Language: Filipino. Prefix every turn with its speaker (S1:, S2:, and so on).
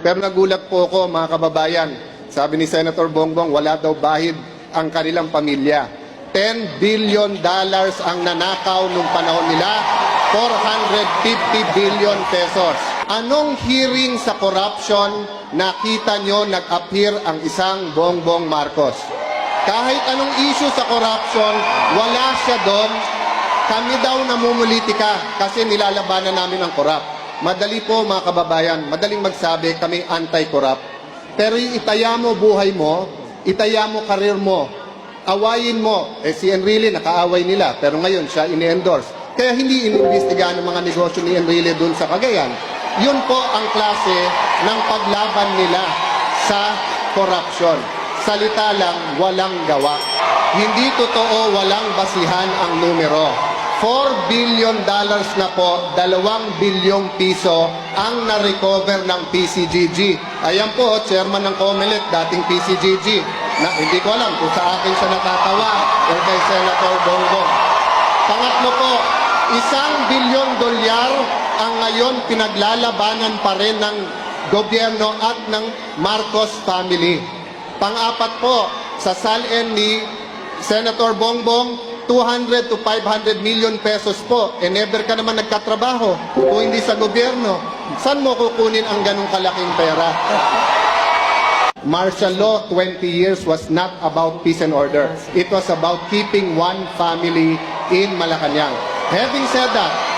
S1: Pero nagulat po ako mga kababayan. Sabi ni Senator Bongbong, wala daw bahid ang kanilang pamilya. 10 billion dollars ang nanakaw nung panahon nila, 450 billion pesos. Anong hearing sa corruption nakita nyo nag-appear ang isang Bongbong Marcos? Kahit anong issue sa corruption, wala siya doon. Kami daw namumulitika kasi nilalabanan namin ang korap. Madali po mga kababayan, madaling magsabi kami anti-corrupt. Pero itaya mo buhay mo, itaya mo karir mo, awayin mo. Eh si Enrile nakaaway nila, pero ngayon siya ini-endorse. Kaya hindi inimbestigahan ng mga negosyo ni Enrile dun sa Cagayan. Yun po ang klase ng paglaban nila sa corruption. Salita lang, walang gawa. Hindi totoo walang basihan ang numero. 4 billion dollars na po, 2 bilyong piso ang na-recover ng PCGG. Ayan po, chairman ng COMELEC, dating PCGG. Na, hindi ko alam kung sa akin siya natatawa o kay Senator Bongbong. Pangatlo po, isang bilyon dolyar ang ngayon pinaglalabanan pa rin ng gobyerno at ng Marcos family. Pang-apat po, sa salin ni Senator Bongbong, 200 to 500 million pesos po. E never ka naman nagkatrabaho kung hindi sa gobyerno. Saan mo kukunin ang ganong kalaking pera? Martial law 20 years was not about peace and order. It was about keeping one family in Malacanang. Having said that,